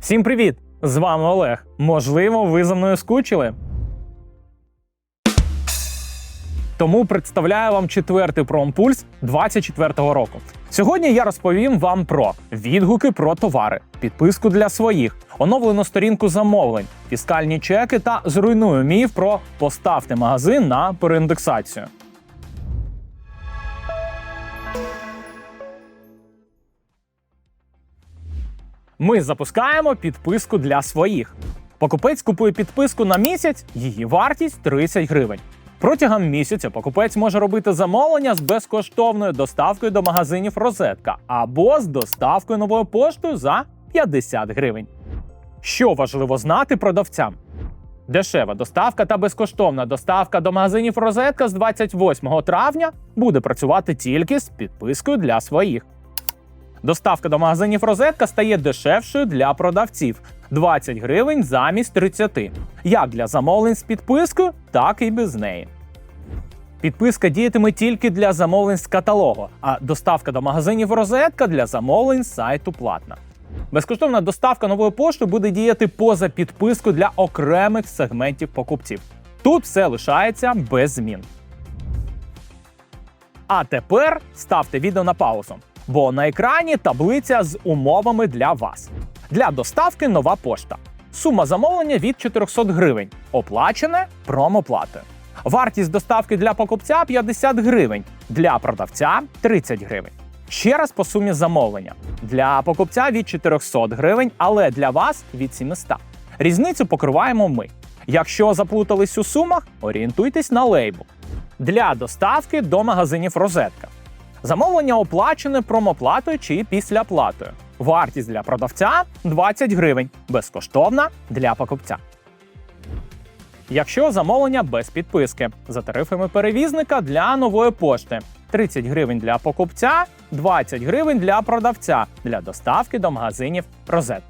Всім привіт! З вами Олег. Можливо, ви за мною скучили. Тому представляю вам четвертий промпульс 24-го року. Сьогодні я розповім вам про відгуки про товари, підписку для своїх, оновлену сторінку замовлень, фіскальні чеки та зруйную міф про поставте магазин на переіндексацію. Ми запускаємо підписку для своїх. Покупець купує підписку на місяць, її вартість 30 гривень. Протягом місяця покупець може робити замовлення з безкоштовною доставкою до магазинів Розетка або з доставкою новою поштою за 50 гривень. Що важливо знати продавцям? Дешева доставка та безкоштовна доставка до магазинів Розетка з 28 травня буде працювати тільки з підпискою для своїх. Доставка до магазинів Розетка стає дешевшою для продавців 20 гривень замість 30, як для замовлень з підпискою, так і без неї. Підписка діятиме тільки для замовлень з каталогу, а доставка до магазинів Розетка для замовлень з сайту платна. Безкоштовна доставка нової пошти буде діяти поза підписку для окремих сегментів покупців. Тут все лишається без змін. А тепер ставте відео на паузу, бо на екрані таблиця з умовами для вас. Для доставки нова пошта. Сума замовлення від 400 гривень, оплачене промоплатою. Вартість доставки для покупця 50 гривень, для продавця 30 гривень. Ще раз по сумі замовлення. Для покупця від 400 гривень, але для вас від 700. Різницю покриваємо ми. Якщо заплутались у сумах, орієнтуйтесь на лейбл. Для доставки до магазинів Розетка. Замовлення оплачене промоплатою чи післяплатою. Вартість для продавця 20 гривень, безкоштовна для покупця. Якщо замовлення без підписки за тарифами перевізника для нової пошти 30 гривень для покупця, 20 гривень для продавця для доставки до магазинів Розет.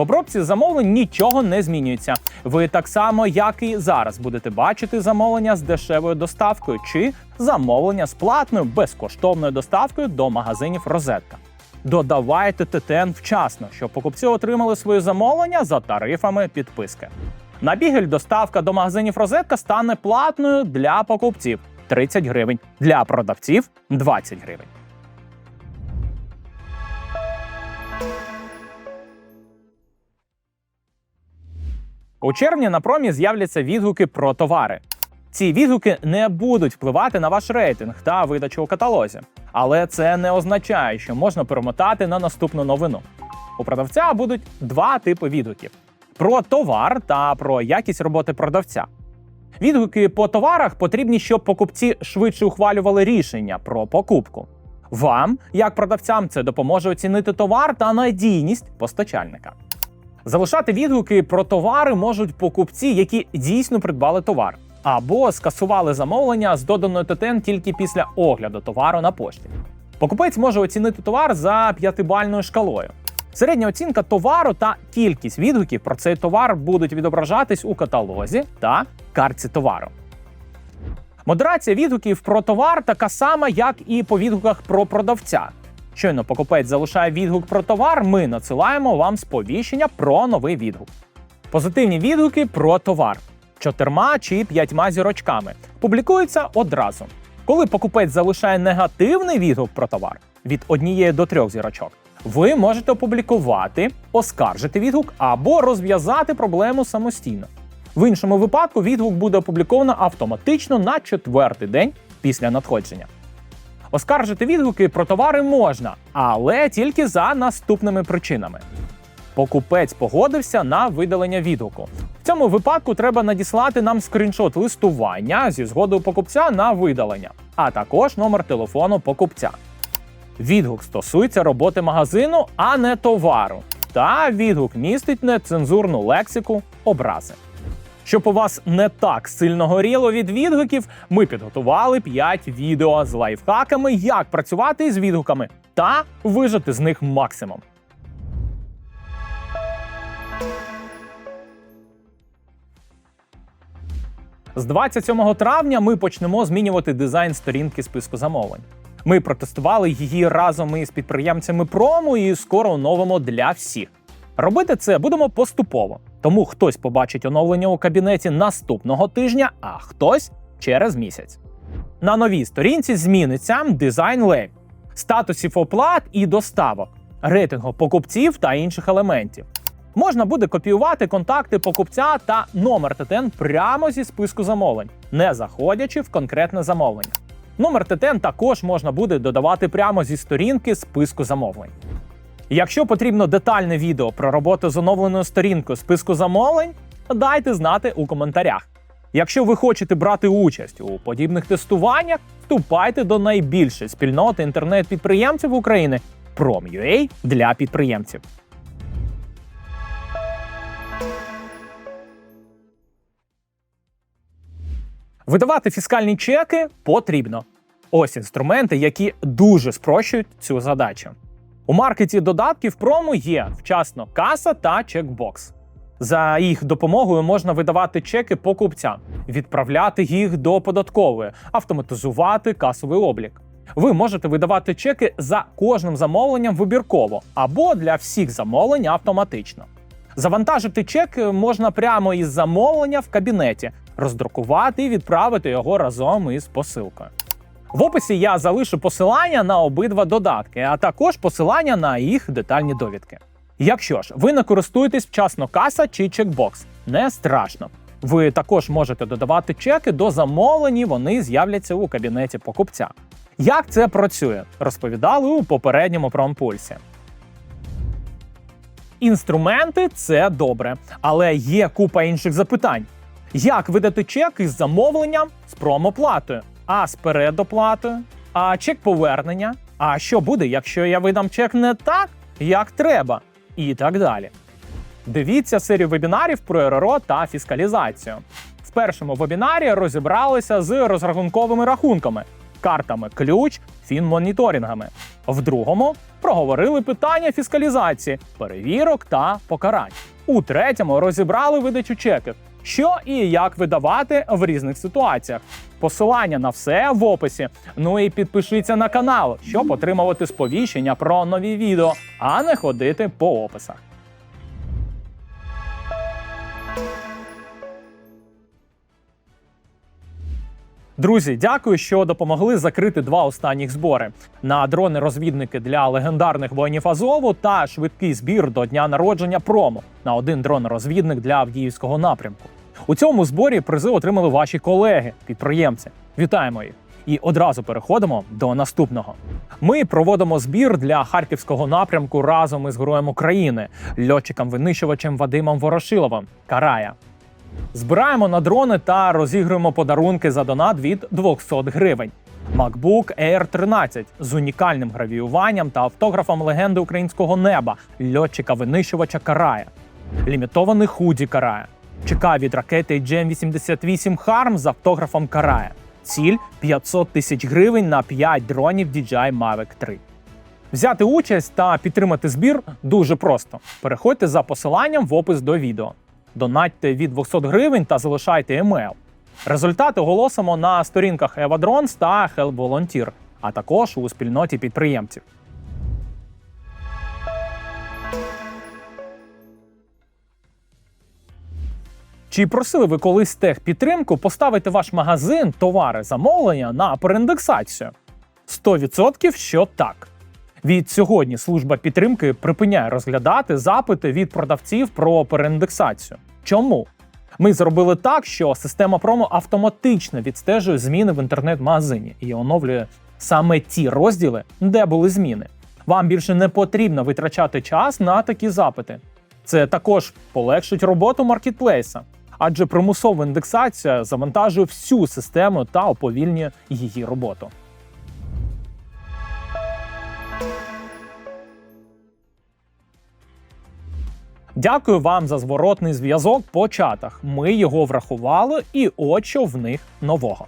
В обробці замовлень нічого не змінюється. Ви так само, як і зараз, будете бачити замовлення з дешевою доставкою чи замовлення з платною безкоштовною доставкою до магазинів Розетка. Додавайте ТТН вчасно, щоб покупці отримали свої замовлення за тарифами підписки. На бігель доставка до магазинів Розетка стане платною для покупців 30 гривень, для продавців 20 гривень. У червні на промі з'являться відгуки про товари. Ці відгуки не будуть впливати на ваш рейтинг та видачу у каталозі, але це не означає, що можна перемотати на наступну новину. У продавця будуть два типи відгуків: про товар та про якість роботи продавця. Відгуки по товарах потрібні, щоб покупці швидше ухвалювали рішення про покупку. Вам, як продавцям, це допоможе оцінити товар та надійність постачальника. Залишати відгуки про товари можуть покупці, які дійсно придбали товар, або скасували замовлення з доданою ТТН тільки після огляду товару на пошті. Покупець може оцінити товар за п'ятибальною шкалою. Середня оцінка товару та кількість відгуків про цей товар будуть відображатись у каталозі та картці товару. Модерація відгуків про товар така сама, як і по відгуках про продавця. Щойно покупець залишає відгук про товар, ми надсилаємо вам сповіщення про новий відгук. Позитивні відгуки про товар чотирма чи п'ятьма зірочками публікуються одразу. Коли покупець залишає негативний відгук про товар від однієї до трьох зірочок, ви можете опублікувати, оскаржити відгук або розв'язати проблему самостійно. В іншому випадку відгук буде опубліковано автоматично на четвертий день після надходження. Оскаржити відгуки про товари можна, але тільки за наступними причинами. Покупець погодився на видалення відгуку. В цьому випадку треба надіслати нам скріншот листування зі згодою покупця на видалення, а також номер телефону покупця. Відгук стосується роботи магазину, а не товару. Та відгук містить нецензурну лексику, образи. Щоб у вас не так сильно горіло від відгуків, ми підготували 5 відео з лайфхаками, як працювати з відгуками та вижити з них максимум. З 27 травня ми почнемо змінювати дизайн сторінки списку замовлень. Ми протестували її разом із підприємцями прому і скоро оновимо для всіх. Робити це будемо поступово, тому хтось побачить оновлення у кабінеті наступного тижня, а хтось через місяць. На новій сторінці зміниться дизайн лейб, статусів оплат і доставок, рейтингу покупців та інших елементів. Можна буде копіювати контакти покупця та номер ТТН прямо зі списку замовлень, не заходячи в конкретне замовлення. Номер ТТН також можна буде додавати прямо зі сторінки списку замовлень. Якщо потрібно детальне відео про роботу з оновленою сторінкою списку замовлень, дайте знати у коментарях. Якщо ви хочете брати участь у подібних тестуваннях, вступайте до найбільшої спільноти інтернет-підприємців України Prom.ua для підприємців. Видавати фіскальні чеки потрібно. Ось інструменти, які дуже спрощують цю задачу. У маркеті додатків прому є вчасно каса та чекбокс. За їх допомогою можна видавати чеки покупцям, відправляти їх до податкової, автоматизувати касовий облік. Ви можете видавати чеки за кожним замовленням вибірково або для всіх замовлень автоматично. Завантажити чек можна прямо із замовлення в кабінеті, роздрукувати і відправити його разом із посилкою. В описі я залишу посилання на обидва додатки, а також посилання на їх детальні довідки. Якщо ж ви не користуєтесь вчасно каса чи чекбокс, не страшно. Ви також можете додавати чеки до замовлень, і вони з'являться у кабінеті покупця. Як це працює, розповідали у попередньому промпульсі. Інструменти це добре, але є купа інших запитань. Як видати чек із замовленням з промоплатою, а з передоплатою, а чек повернення? А що буде, якщо я видам чек не так, як треба? І так далі. Дивіться серію вебінарів про РРО та фіскалізацію. В першому вебінарі розібралися з розрахунковими рахунками, картами ключ, фінмоніторингами. В другому проговорили питання фіскалізації, перевірок та покарань. У третьому розібрали видачу чеків, що і як видавати в різних ситуаціях. Посилання на все в описі. Ну і підпишіться на канал, щоб отримувати сповіщення про нові відео, а не ходити по описах. Друзі, дякую, що допомогли закрити два останніх збори на дрони-розвідники для легендарних воїнів Азову та швидкий збір до дня народження промо на один дрон-розвідник для Авдіївського напрямку. У цьому зборі призи отримали ваші колеги, підприємці. Вітаємо їх! І одразу переходимо до наступного. Ми проводимо збір для харківського напрямку разом із героєм України, льотчиком-винищувачем Вадимом Ворошиловим Карая. Збираємо на дрони та розігруємо подарунки за донат від 200 гривень. MacBook Air 13 з унікальним гравіюванням та автографом легенди українського неба, льотчика-винищувача Карая, лімітований худі Карая, ЧК від ракети GM-88 Harm з автографом Карая. Ціль 500 тисяч гривень на 5 дронів DJI Mavic 3. Взяти участь та підтримати збір дуже просто. Переходьте за посиланням в опис до відео. Донатьте від 200 гривень та залишайте емейл. Результати оголосимо на сторінках Evadrons та Help Volunteer, а також у спільноті підприємців. Чи просили ви колись техпідтримку поставити ваш магазин, товари, замовлення на переіндексацію? 100% що так. Від сьогодні служба підтримки припиняє розглядати запити від продавців про переіндексацію. Чому? Ми зробили так, що система промо автоматично відстежує зміни в інтернет-магазині і оновлює саме ті розділи, де були зміни. Вам більше не потрібно витрачати час на такі запити. Це також полегшить роботу маркетплейса, адже примусова індексація завантажує всю систему та уповільнює її роботу. Дякую вам за зворотний зв'язок по чатах. Ми його врахували, і от в них нового.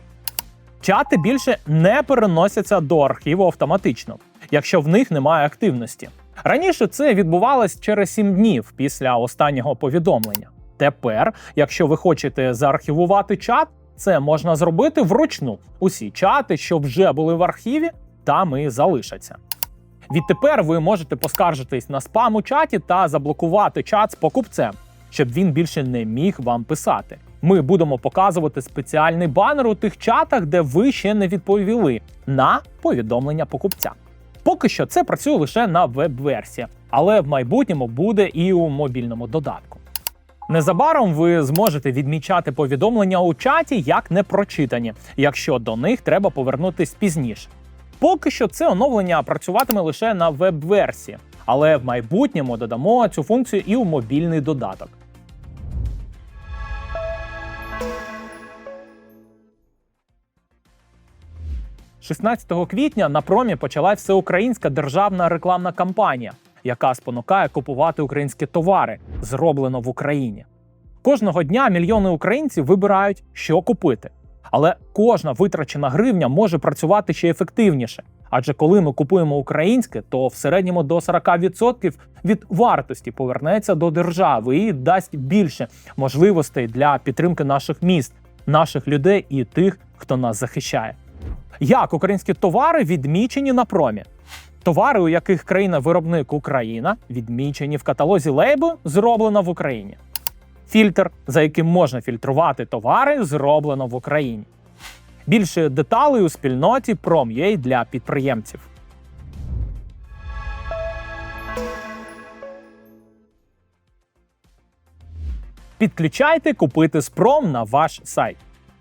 Чати більше не переносяться до архіву автоматично, якщо в них немає активності. Раніше це відбувалось через 7 днів після останнього повідомлення. Тепер, якщо ви хочете заархівувати чат, це можна зробити вручну. Усі чати, що вже були в архіві, там і залишаться. Відтепер ви можете поскаржитись на спам у чаті та заблокувати чат з покупцем, щоб він більше не міг вам писати. Ми будемо показувати спеціальний банер у тих чатах, де ви ще не відповіли на повідомлення покупця. Поки що це працює лише на веб-версії, але в майбутньому буде і у мобільному додатку. Незабаром ви зможете відмічати повідомлення у чаті як непрочитані, якщо до них треба повернутись пізніше. Поки що це оновлення працюватиме лише на веб-версії, але в майбутньому додамо цю функцію і у мобільний додаток. – 16 квітня на промі почала всеукраїнська державна рекламна кампанія, яка спонукає купувати українські товари, зроблено в Україні. Кожного дня мільйони українців вибирають, що купити. Але кожна витрачена гривня може працювати ще ефективніше. Адже коли ми купуємо українське, то в середньому до 40% від вартості повернеться до держави і дасть більше можливостей для підтримки наших міст, наших людей і тих, хто нас захищає. Як українські товари відмічені на промі? Товари, у яких країна-виробник Україна, відмічені в каталозі лейбу зроблено в Україні. Фільтр, за яким можна фільтрувати товари, зроблено в Україні. Більше деталей у спільноті Prom.ua для підприємців. Підключайте купити спром на ваш сайт.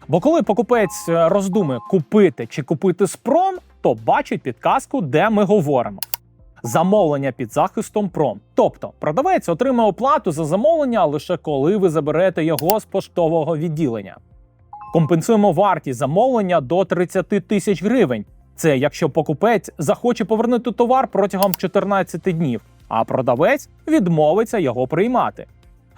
Бо коли покупець е, роздумує купити чи купити спром, то бачить підказку, де ми говоримо. Замовлення під захистом пром. Тобто продавець отримає оплату за замовлення лише коли ви заберете його з поштового відділення. Компенсуємо вартість замовлення до 30 тисяч гривень. Це якщо покупець захоче повернути товар протягом 14 днів, а продавець відмовиться його приймати.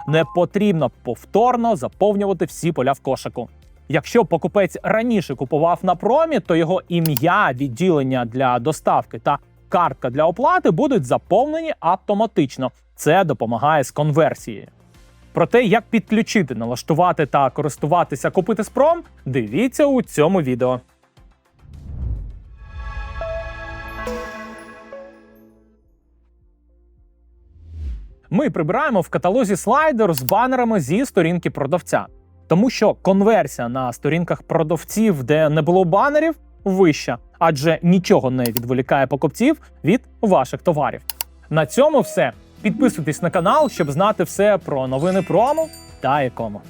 Не потрібно повторно заповнювати всі поля в кошику. Якщо покупець раніше купував на промі, то його ім'я, відділення для доставки та картка для оплати будуть заповнені автоматично. Це допомагає з конверсією. Про те, як підключити, налаштувати та користуватися купити спром, дивіться у цьому відео. Ми прибираємо в каталозі слайдер з банерами зі сторінки продавця. Тому що конверсія на сторінках продавців, де не було банерів, вища, адже нічого не відволікає покупців від ваших товарів. На цьому все. Підписуйтесь на канал, щоб знати все про новини промо та екомо.